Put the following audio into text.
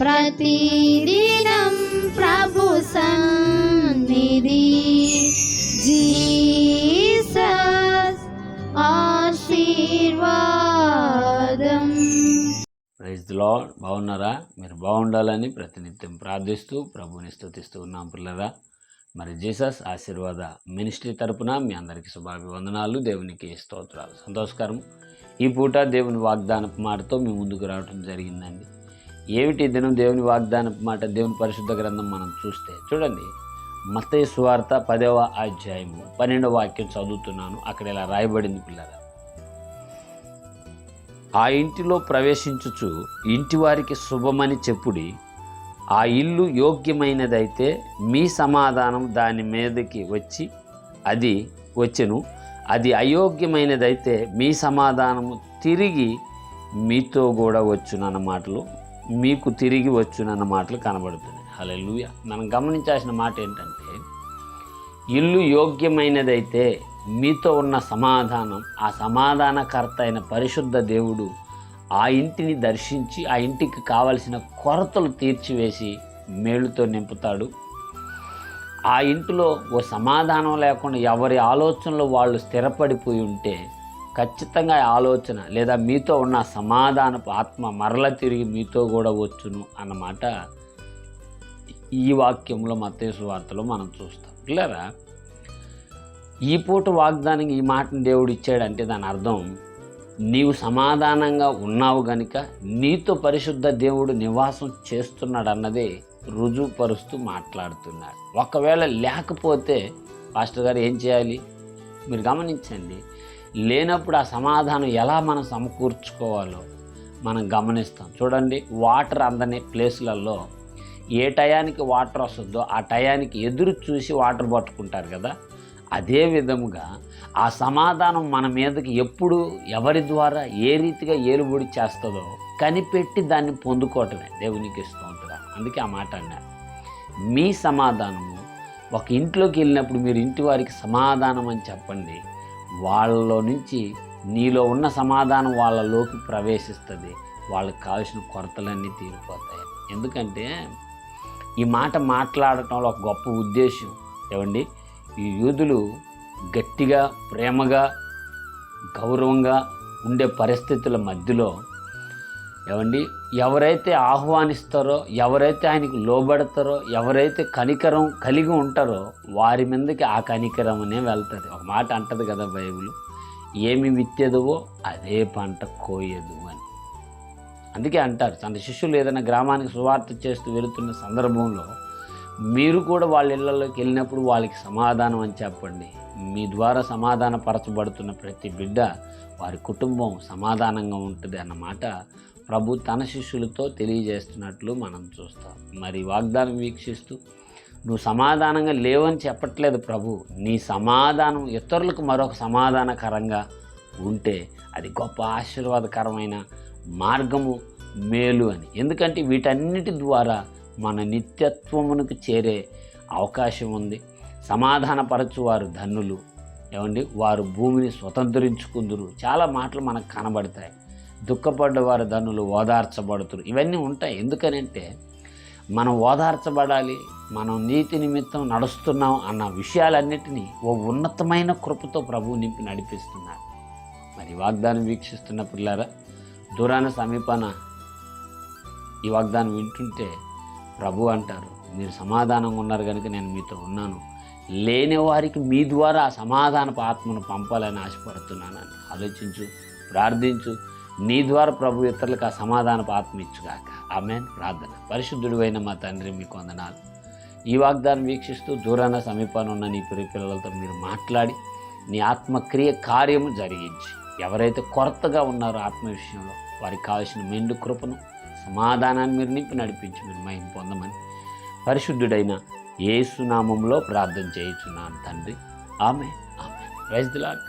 ప్రతిదినం ప్రభు సన్నిధి. జీసస్ ఆశీర్వాదం. ప్రైజ్లో బాగున్నారా? మీరు బాగుండాలని ప్రతినిత్యం ప్రార్థిస్తూ ప్రభుని స్తుతిస్తూ ఉన్నాం పిల్లరా. మరి జీసస్ ఆశీర్వాద మినిస్ట్రీ తరపున మీ అందరికీ శుభాభివందనాలు. దేవునికి స్తోత్రాలు. సంతోషకరం. ఈ పూట దేవుని వాగ్దానపు మాటతో మీ ముందుకు రావడం జరిగిందండి. ఏమిటి దినం దేవుని వాగ్దానం మాట దేవుని పరిశుద్ధ గ్రంథం మనం చూస్తే? చూడండి. మతయ సువార్త పదవ అధ్యాయము పన్నెండవ వాక్యం చదువుతున్నాను. అక్కడ ఇలా రాయబడింది పిల్లల ఆ ఇంటిలో ప్రవేశించుచు ఇంటి వారికి శుభమని చెప్పుడి ఆ ఇల్లు యోగ్యమైనదైతే మీ సమాధానం దాని మీదకి వచ్చి అది వచ్చెను. అది అయోగ్యమైనదైతే మీ సమాధానము తిరిగి మీతో కూడా వచ్చునన్న మాటలు మీకు తిరిగి వచ్చునన్న మాటలు కనబడుతుంది. లూయ మనం గమనించాల్సిన మాట ఏంటంటే ఇల్లు యోగ్యమైనదైతే మీతో ఉన్న సమాధానం ఆ సమాధానకర్త అయిన పరిశుద్ధ దేవుడు ఆ ఇంటిని దర్శించి ఆ ఇంటికి కావలసిన కొరతలు తీర్చివేసి మేలుతో నింపుతాడు. ఆ ఇంటిలో ఓ సమాధానం లేకుండా ఎవరి ఆలోచనలో వాళ్ళు స్థిరపడిపోయి ఉంటే ఖచ్చితంగా ఆలోచన లేదా మీతో ఉన్న సమాధానపు ఆత్మ మరల తిరిగి మీతో కూడా వచ్చును అన్నమాట ఈ వాక్యంలో మతేసు వార్తలో మనం చూస్తాం. క్లియరా ఈ పూట వాగ్దానం ఈ మాటను దేవుడు ఇచ్చాడంటే దాని అర్థం నీవు సమాధానంగా ఉన్నావు గనుక నీతో పరిశుద్ధ దేవుడు నివాసం చేస్తున్నాడు అన్నదే రుజువుపరుస్తూ మాట్లాడుతున్నాడు. ఒకవేళ లేకపోతే పాస్టర్ గారు ఏం చేయాలి? మీరు గమనించండి. లేనప్పుడు ఆ సమాధానం ఎలా మనం సమకూర్చుకోవాలో మనం గమనిస్తాం. చూడండి వాటర్ అందని ప్లేసులలో ఏ టయానికి వాటర్ వస్తుందో ఆ టయానికి ఎదురు చూసి వాటర్ పట్టుకుంటారు కదా. అదే విధముగా ఆ సమాధానం మన మీదకి ఎప్పుడు ఎవరి ద్వారా ఏ రీతిగా ఏలుబడి చేస్తుందో కనిపెట్టి దాన్ని పొందుకోవటమే దేవునికి స్తోత్రం. అందుకే ఆ మాట అన్నారు మీ సమాధానము ఒక ఇంట్లోకి వెళ్ళినప్పుడు మీరు ఇంటి వారికి సమాధానం అని చెప్పండి. వాళ్ళలో నుంచి నీలో ఉన్న సమాధానం వాళ్ళలోకి ప్రవేశిస్తుంది. వాళ్ళకి కావాల్సిన కొరతలన్నీ తీరిపోతాయి. ఎందుకంటే ఈ మాట మాట్లాడటంలో ఒక గొప్ప ఉద్దేశం. ఏమండి? ఈ యూదులు గట్టిగా ప్రేమగా గౌరవంగా ఉండే పరిస్థితుల మధ్యలో ఏమండి? ఎవరైతే ఆహ్వానిస్తారో ఎవరైతే ఆయనకు లోబడతారో ఎవరైతే కనికరం కలిగి ఉంటారో వారి మీదకి ఆ కనికరం అనే వెళ్తుంది. ఒక మాట అంటది కదా బైబిల్ ఏమి విత్తేదువో అదే పంట కోయదు అని. అందుకే అంటారు తన శిష్యులు ఏదైనా గ్రామానికి సువార్త చేస్తూ వెళుతున్న సందర్భంలో మీరు కూడా వాళ్ళ ఇళ్ళలోకి వెళ్ళినప్పుడు వాళ్ళకి సమాధానం అని చెప్పండి. మీ ద్వారా సమాధానపరచబడుతున్న ప్రతి బిడ్డ వారి కుటుంబం సమాధానంగా ఉంటుంది అన్నమాట ప్రభు తన శిష్యులతో తెలియజేస్తున్నట్లు మనం చూస్తాం. మరి వాగ్దానం వీక్షిస్తూ నువ్వు సమాధానంగా లేవని చెప్పట్లేదు ప్రభు. నీ సమాధానం ఇతరులకు మరొక సమాధానకరంగా ఉంటే అది గొప్ప ఆశీర్వాదకరమైన మార్గము మేలు అని. ఎందుకంటే వీటన్నిటి ద్వారా మన నిత్యత్వమునకు చేరే అవకాశం ఉంది. సమాధానపరచువారు ధన్నులు ఏమండి? వారు భూమిని స్వతంత్రించుకుందురు. చాలా మాటలు మనకు కనబడతాయి. దుఃఖపడ్డ వారి ధనులు ఓదార్చబడుతురు. ఇవన్నీ ఉంటాయి. ఎందుకనంటే మనం ఓదార్చబడాలి మనం నీతి నిమిత్తం నడుస్తున్నాం అన్న విషయాలన్నిటినీ ఓ ఉన్నతమైన కృపతో ప్రభువు నింపి నడిపిస్తున్నాడు మరి వాగ్దానం వీక్షిస్తున్న పిల్లారా దూరాన సమీపాన ఈ వాగ్దానం వింటుంటే ప్రభు అంటారు మీరు సమాధానంగా ఉన్నారు కనుక నేను మీతో ఉన్నాను. లేని వారికి మీ ద్వారా ఆ సమాధానపు ఆత్మను పంపాలని ఆశపడుతున్నానని ఆలోచించు ప్రార్థించు నీ ద్వారా ప్రభు ఇతరులకు ఆ సమాధానపు ఆత్మ ఇచ్చుగాక. ఆమె ప్రార్థన. పరిశుద్ధుడు అయిన మా తండ్రి మీకు వందనాలు. ఈ వాగ్దానం వీక్షిస్తూ దూరాన సమీపాన ఉన్న నీ పిరి పిల్లలతో మీరు మాట్లాడి నీ ఆత్మక్రియ కార్యము జరిగించి ఎవరైతే కొరతగా ఉన్నారో ఆత్మ విషయంలో వారికి కావాల్సిన మెండు కృపను సమాధానాన్ని మీరు నింపి నడిపించి మీరు మహిం పొందమని పరిశుద్ధుడైన ఏసునామంలో ప్రార్థన చేయించున్నాను తండ్రి. ఆమె ఆమె ప్రైజ్ ది లార్డ్